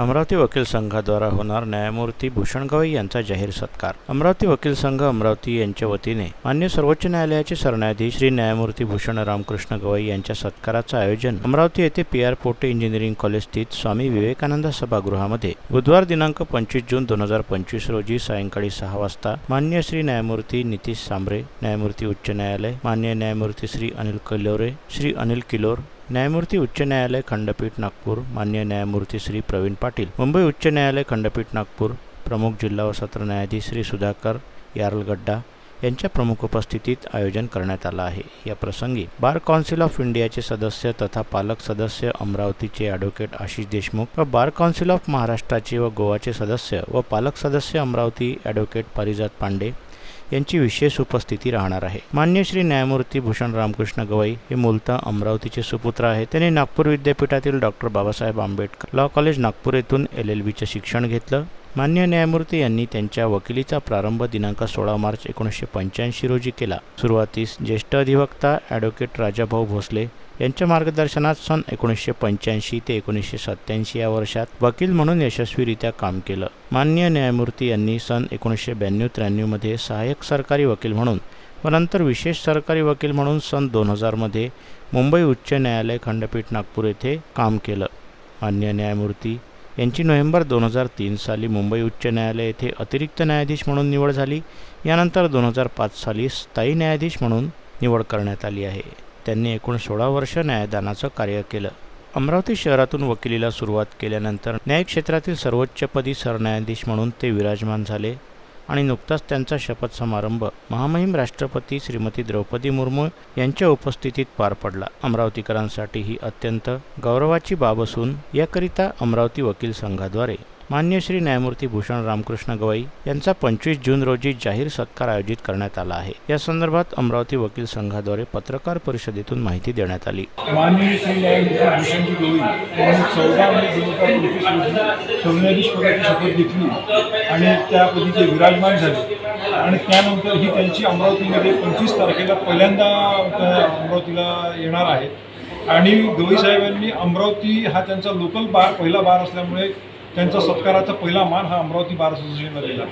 अमरावती वकील संघाद्वारा होणार न्यायमूर्ती भूषण गवई यांचा जाहीर सत्कार. अमरावती वकील संघ अमरावती यांच्या वतीने मान्य सर्वोच्च न्यायालयाचे सरन्यायाधीश श्री न्यायमूर्ती भूषण रामकृष्ण गवई यांच्या सत्काराचं आयोजन अमरावती येथे P R Pote engineering college स्थित स्वामी विवेकानंद सभागृहामध्ये बुधवार दिनांक पंचवीस जून दोन हजार पंचवीस रोजी सायंकाळी सहा वाजता मान्य श्री न्यायमूर्ती नितीश सांबरे न्यायमूर्ती उच्च न्यायालय मान्य न्यायमूर्ती श्री अनिल किलोरे श्री अनिल किलोर न्यायमूर्ती उच्च न्यायालय खंडपीठ नागपूर. मान्य न्यायमूर्ती श्री प्रवीण पाटील. मुंबई उच्च न्यायालय खंडपीठ नागपूर. प्रमुख जिल्हा व सत्र न्यायाधीश श्री सुधाकर यारलगड्डा यांच्या प्रमुख उपस्थितीत आयोजन करण्यात आलं आहे. या प्रसंगी बार काउन्सिल ऑफ इंडियाचे सदस्य तथा पालक सदस्य अमरावतीचे ॲडव्होकेट आशिष देशमुख व बार काउन्सिल ऑफ महाराष्ट्राचे व गोवाचे सदस्य व पालक सदस्य अमरावती ॲडव्होकेट पारिजात पांडे यांची विशेष उपस्थिती राहणार आहे. मान्य श्री न्यायमूर्ती भूषण रामकृष्ण गवई हे मूलतः अमरावतीचे सुपुत्र आहेत. त्यांनी नागपूर विद्यापीठातील doctor Babasaheb Ambedkar law college Nagpur येथून एल एल बीचे शिक्षण घेतलं. मान्य न्यायमूर्ती यांनी त्यांच्या वकिलीचा प्रारंभ दिनांक सोळा मार्च एकोणीसशे पंच्याऐंशी रोजी केला. सुरुवातीस ज्येष्ठ अधिवक्ता ॲडव्होकेट राजाभाऊ भोसले यांच्या मार्गदर्शनात सन एकोणीसशे पंच्याऐंशी ते एकोणीसशे सत्त्याऐंशी या वर्षात वकील म्हणून यशस्वीरित्या काम केलं. मान्य न्यायमूर्ती यांनी सन एकोणीसशे ब्याण्णव त्र्याण्णवमध्ये सहाय्यक सरकारी वकील म्हणून व नंतर विशेष सरकारी वकील म्हणून सन दोन हजारमध्ये मुंबई उच्च न्यायालय खंडपीठ नागपूर येथे काम केलं. मान्य न्यायमूर्ती यांची नोव्हेंबर दोन हजार तीन साली मुंबई उच्च न्यायालय येथे अतिरिक्त न्यायाधीश म्हणून निवड झाली. यानंतर दोन हजार पाच साली स्थायी न्यायाधीश म्हणून निवड करण्यात आली आहे. त्यांनी एकूण सोळा वर्ष न्यायदानाचं कार्य केलं. अमरावती शहरातून वकिलीला सुरुवात केल्यानंतर न्यायक्षेत्रातील सर्वोच्चपदी सरन्यायाधीश म्हणून ते विराजमान झाले. आणि नुकताच त्यांचा शपथ समारंभ. महामहिम राष्ट्रपती श्रीमती द्रौपदी मुर्मू यांच्या उपस्थितीत पार पडला. अमरावतीकरांसाठी ही अत्यंत गौरवाची बाब असून याकरिता अमरावती वकील संघाद्वारे मान्य श्री न्यायमूर्ती भूषण रामकृष्ण गवई यांचा पंचवीस जून रोजी जाहीर सत्कार आयोजित करण्यात आला आहे. या संदर्भात अमरावती वकील संघाद्वारे पत्रकार परिषदेतून माहिती देण्यात आली. माननीय श्री न्यायमूर्ती चौदा मे शपथ घेतली आणि त्यापदी ते विराजमान झाले. आणि त्यानंतर ही त्यांची अमरावतीमध्ये पंचवीस तारखेला पहिल्यांदा अमरावतीला येणार आहे आणि गवई साहेबांनी अमरावती हा त्यांचा लोकल बार पहिला बार असल्यामुळे त्यांचा सत्काराचा पहिला मान हा अमरावती बार असोसिएशनला दिला.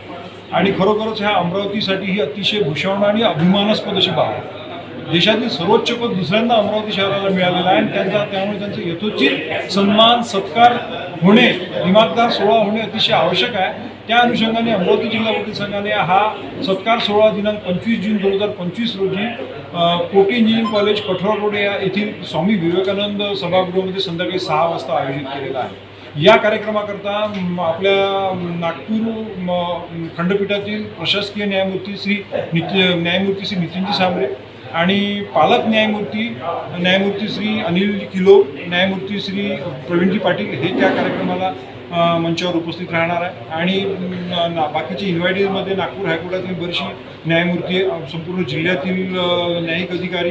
आणि खरोखरच ह्या अमरावतीसाठी ही अतिशय भूषवण आणि अभिमानास्पद अशी बाब आहे. देशातील सर्वोच्च पद दुसऱ्यांदा अमरावती शहराला मिळालेलं आहे आणि त्यांचा त्यामुळे त्यांचा यथोचित सन्मान सत्कार होणे दिमागदार सोहळा होणे अतिशय आवश्यक आहे. त्या अनुषंगाने अमरावती जिल्हा वकील संघाने हा सत्कार सोहळा दिनांक पंचवीस जून दोन हजार पंचवीस रोजी कोटी इंजिनिअरिंग कॉलेज कठोरा रोड या येथील स्वामी विवेकानंद सभागृहामध्ये संध्याकाळी सहा वाजता आयोजित केलेला आहे. या कार्यक्रमाकरता आपल्या नागपूर म, खंडपीठातील प्रशासकीय न्यायमूर्ती श्री नित्य न्यायमूर्ती श्री नितीनजी सांबरे आणि पालक न्यायमूर्ती न्यायमूर्ती श्री अनिल किलो न्यायमूर्ती श्री प्रवीणजी पाटील हे त्या कार्यक्रमाला मंचावर उपस्थित राहणार आहे. आणि ना- बाकीचे इन्व्हायटीजमध्ये नागपूर हायकोर्टातील बरीचशी न्यायमूर्ती संपूर्ण जिल्ह्यातील न्यायिक अधिकारी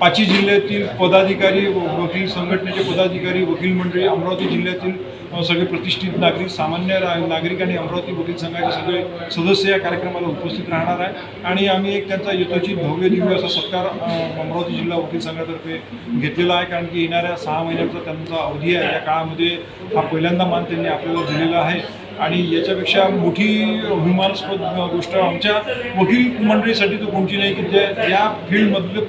पाचही जिल्ह्यातील पदाधिकारी व वकील संघटनेचे पदाधिकारी वकील मंडळी अमरावती जिल्ह्यातील हो, सगळे प्रतिष्ठित नागरिक सामान्य रा- नागरिक आणि अमरावती वकील संघाचे सगळे सदस्य या कार्यक्रमाला उपस्थित राहणार आहे. आणि आम्ही एक त्यांचा यथोचित भव्य दिव्य असा सत्कार अमरावती जिल्हा वकील संघातर्फे घेतलेला आहे. कारण की येणाऱ्या सहा महिन्याचा त्यांचा अवधी आहे. या काळामध्ये हा पहिल्यांदा मान त्यांनी आपल्याला दिलेला आहे. आणि याच्यापेक्षा मोठी अभिमानास्पद गोष्ट आमच्या वकील मंडळीसाठी तर कोणती नाही की जे या फील्डमधलं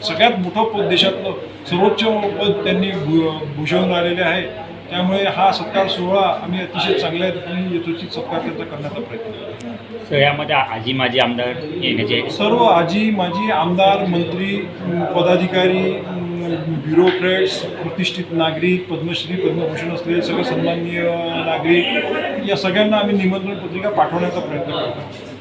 सगळ्यात मोठं पद देशातलं सर्वोच्च पद त्यांनी भू- भूषवून राहिलेले आहे. त्यामुळे हा सत्कार सोहळा आम्ही अतिशय चांगल्या रीतीने यथोचित सत्कार त्यांचा करण्याचा प्रयत्न करतो. सो यामध्ये आजी माजी आमदार येण्याचे सर्व आजी माजी आमदार मंत्री पदाधिकारी ब्युरोक्रेट्स प्रतिष्ठित नागरिक पद्मश्री पद्मभूषण असलेले सगळे सन्माननीय नागरिक या सगळ्यांना आम्ही निमंत्रण पत्रिका पाठवण्याचा प्रयत्न करतो.